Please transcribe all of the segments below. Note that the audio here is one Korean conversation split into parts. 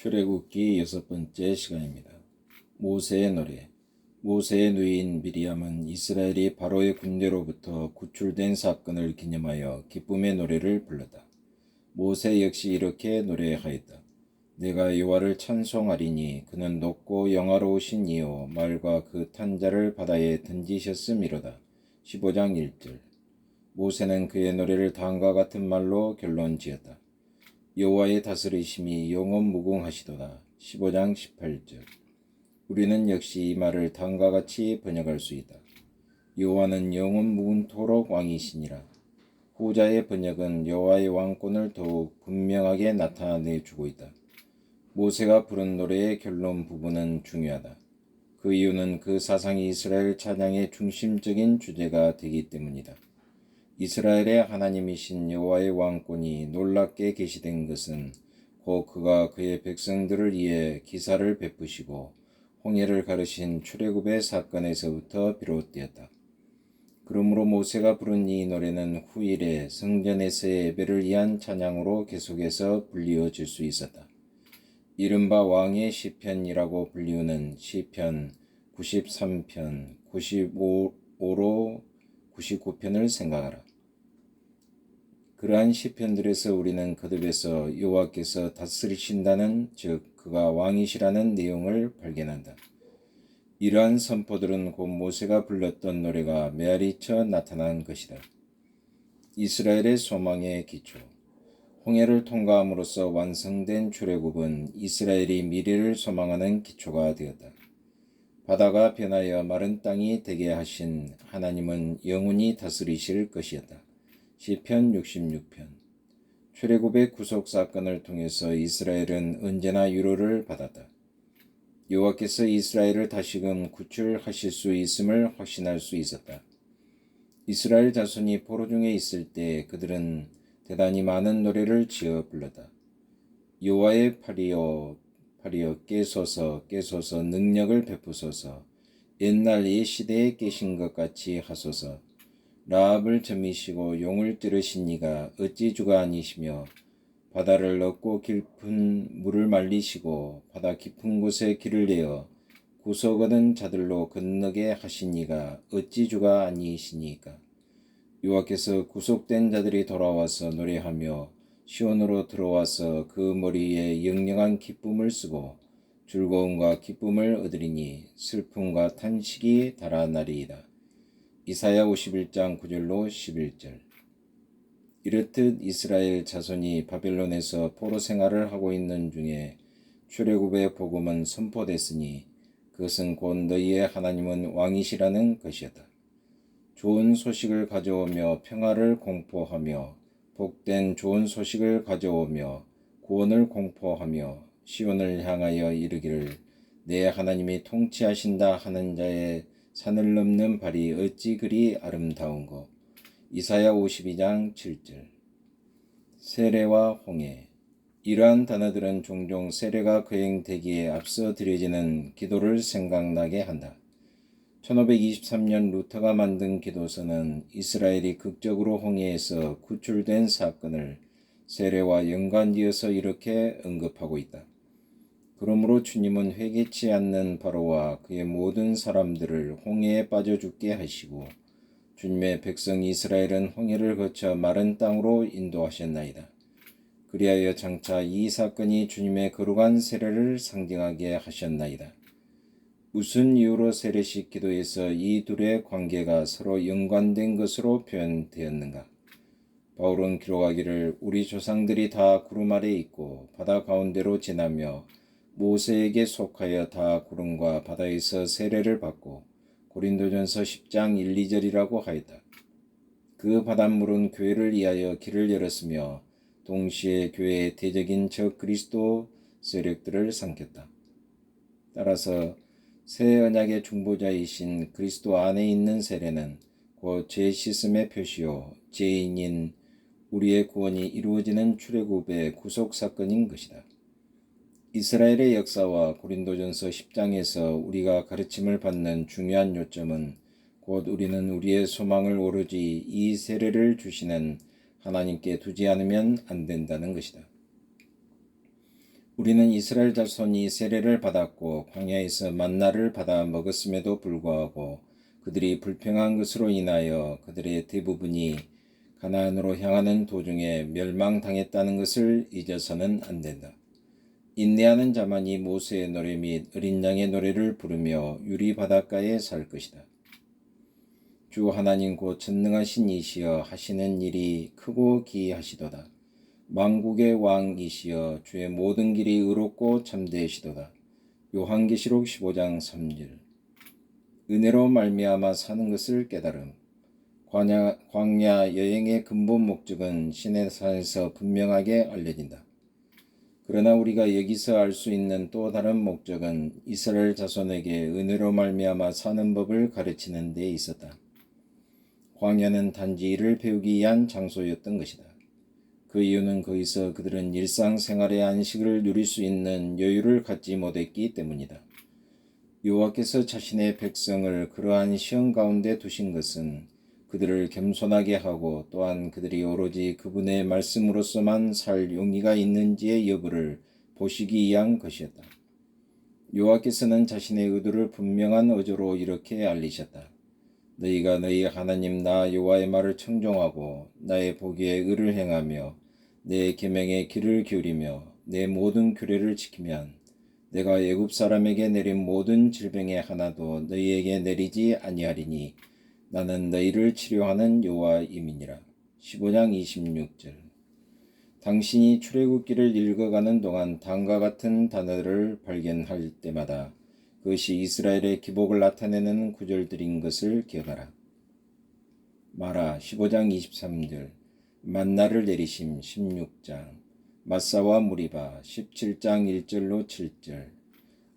출애굽기 여섯 번째 시간입니다. 모세의 노래 모세의 누이인 미리암은 이스라엘이 바로의 군대로부터 구출된 사건을 기념하여 기쁨의 노래를 불렀다. 모세 역시 이렇게 노래하였다. 내가 여호와를 찬송하리니 그는 높고 영화로우신 이요 말과 그 탄자를 바다에 던지셨음이로다. 15장 1절 모세는 그의 노래를 다음과 같은 말로 결론 지었다. 여호와의 다스리심이 영원 무궁하시도다. 15장 18절. 우리는 역시 이 말을 다음과 같이 번역할 수 있다. 여호와는 영원 무궁토록 왕이시니라. 후자의 번역은 여호와의 왕권을 더욱 분명하게 나타내 주고 있다. 모세가 부른 노래의 결론 부분은 중요하다. 그 이유는 그 사상이 이스라엘 찬양의 중심적인 주제가 되기 때문이다. 이스라엘의 하나님이신 여호와의 왕권이 놀랍게 계시된 것은 곧 그가 그의 백성들을 위해 기사를 베푸시고 홍해를 가르신 출애굽의 사건에서부터 비롯되었다. 그러므로 모세가 부른 이 노래는 후일에 성전에서의 예배를 위한 찬양으로 계속해서 불리워질 수 있었다. 이른바 왕의 시편이라고 불리우는 시편 93편, 95로 99편을 생각하라. 그러한 시편들에서 우리는 거듭에서 여호와께서 다스리신다는 즉 그가 왕이시라는 내용을 발견한다. 이러한 선포들은 곧 모세가 불렀던 노래가 메아리쳐 나타난 것이다. 이스라엘의 소망의 기초 홍해를 통과함으로써 완성된 출애굽은 이스라엘이 미래를 소망하는 기초가 되었다. 바다가 변하여 마른 땅이 되게 하신 하나님은 영원히 다스리실 것이었다. 시편 66편 출애굽의 구속 사건을 통해서 이스라엘은 언제나 위로를 받았다. 여호와께서 이스라엘을 다시금 구출하실 수 있음을 확신할 수 있었다. 이스라엘 자손이 포로 중에 있을 때 그들은 대단히 많은 노래를 지어 불렀다. 여호와의 팔이여 팔이여 깨소서 깨소서 능력을 베푸소서 옛날 이 시대에 계신 것 같이 하소서 라합을 점이시고 용을 이가 어찌 주가 아니시며 바다를 넣고 깊은 물을 말리시고 바다 깊은 곳에 길을 내어 구석 얻은 자들로 건너게 하신 이가 어찌 주가 아니시니까 여호와께서 구속된 자들이 돌아와서 노래하며 시온으로 들어와서 그 머리에 영영한 기쁨을 쓰고 즐거움과 기쁨을 얻으리니 슬픔과 탄식이 달아나리이다. 이사야 51장 9절로 11절 이렇듯 이스라엘 자손이 바벨론에서 포로 생활을 하고 있는 중에 출애굽의 복음은 선포됐으니 그것은 곧 너희의 하나님은 왕이시라는 것이었다. 좋은 소식을 가져오며 평화를 공포하며 복된 좋은 소식을 가져오며 구원을 공포하며 시온을 향하여 이르기를 내 하나님이 통치하신다 하는 자의 산을 넘는 발이 어찌 그리 아름다운고. 이사야 52장 7절. 세례와 홍해. 이러한 단어들은 종종 세례가 거행되기에 앞서 드려지는 기도를 생각나게 한다. 1523년 루터가 만든 기도서는 이스라엘이 극적으로 홍해에서 구출된 사건을 세례와 연관지어서 이렇게 언급하고 있다. 그러므로 주님은 회개치 않는 바로와 그의 모든 사람들을 홍해에 빠져 죽게 하시고 주님의 백성 이스라엘은 홍해를 거쳐 마른 땅으로 인도하셨나이다. 그리하여 장차 이 사건이 주님의 거룩한 세례를 상징하게 하셨나이다. 무슨 이유로 세례식 기도에서 이 둘의 관계가 서로 연관된 것으로 표현되었는가? 바울은 기록하기를 우리 조상들이 다 구름 아래 있고 바다 가운데로 지나며 모세에게 속하여 다 구름과 바다에서 세례를 받고 고린도전서 10장 1, 2절이라고 하였다. 그 바닷물은 교회를 위하여 길을 열었으며 동시에 교회의 대적인 저 그리스도 세력들을 삼켰다. 따라서 새 언약의 중보자이신 그리스도 안에 있는 세례는 곧제 씻음의 표시요 죄인인 우리의 구원이 이루어지는 출애굽의 구속 사건인 것이다. 이스라엘의 역사와 고린도전서 10장에서 우리가 가르침을 받는 중요한 요점은 곧 우리는 우리의 소망을 오로지 이 세례를 주시는 하나님께 두지 않으면 안 된다는 것이다. 우리는 이스라엘 자손이 세례를 받았고 광야에서 만나를 받아 먹었음에도 불구하고 그들이 불평한 것으로 인하여 그들의 대부분이 가나안으로 향하는 도중에 멸망당했다는 것을 잊어서는 안 된다. 인내하는 자만이 모세의 노래 및 어린 양의 노래를 부르며 유리 바닷가에 살 것이다. 주 하나님 곧 전능하신 이시여 하시는 일이 크고 기이하시도다. 만국의 왕이시여 주의 모든 길이 의롭고 참되시도다. 요한계시록 15장 3절 은혜로 말미암아 사는 것을 깨달음 광야, 광야 여행의 근본 목적은 신의 산에서 분명하게 알려진다. 그러나 우리가 여기서 알 수 있는 또 다른 목적은 이스라엘 자손에게 은혜로 말미암아 사는 법을 가르치는 데 있었다. 광야는 단지 이를 배우기 위한 장소였던 것이다. 그 이유는 거기서 그들은 일상생활의 안식을 누릴 수 있는 여유를 갖지 못했기 때문이다. 여호와께서 자신의 백성을 그러한 시험 가운데 두신 것은 그들을 겸손하게 하고 또한 그들이 오로지 그분의 말씀으로서만 살 용의가 있는지의 여부를 보시기 위한 것이었다. 여호와께서는 자신의 의도를 분명한 어조로 이렇게 알리셨다. 너희가 너희 하나님 나 여호와의 말을 청종하고 나의 보기에 의를 행하며 내 계명에 귀를 기울이며 내 모든 규례를 지키면 내가 애굽 사람에게 내린 모든 질병의 하나도 너희에게 내리지 아니하리니 나는 너희를 치료하는 여호와임이니라. 15장 26절. 당신이 출애굽기를 읽어가는 동안 다음과 같은 단어를 발견할 때마다 그것이 이스라엘의 기복을 나타내는 구절들인 것을 기억하라. 마라 15장 23절 만나를 내리심 16장 마사와 무리바 17장 1절로 7절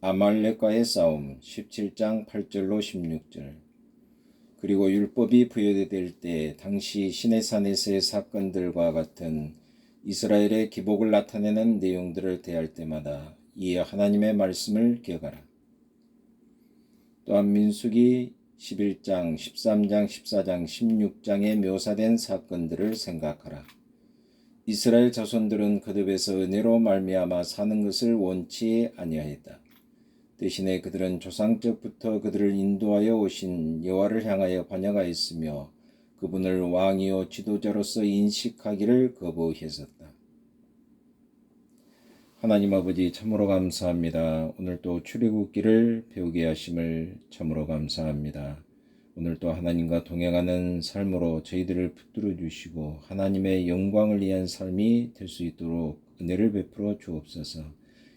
아말렉과의 싸움 17장 8절로 16절 그리고 율법이 부여될 때 당시 시내산에서의 사건들과 같은 이스라엘의 기복을 나타내는 내용들을 대할 때마다 이 하나님의 말씀을 기억하라. 또한 민수기 11장, 13장, 14장, 16장에 묘사된 사건들을 생각하라. 이스라엘 자손들은 거듭에서 은혜로 말미암아 사는 것을 원치 아니하였다. 대신에 그들은 조상적부터 그들을 인도하여 오신 여호와를 향하여 반역하였으며 그분을 왕이요 지도자로서 인식하기를 거부했었다. 하나님 아버지 참으로 감사합니다. 오늘 또 출애굽기를 배우게 하심을 참으로 감사합니다. 오늘 또 하나님과 동행하는 삶으로 저희들을 붙들어 주시고 하나님의 영광을 위한 삶이 될 수 있도록 은혜를 베풀어 주옵소서.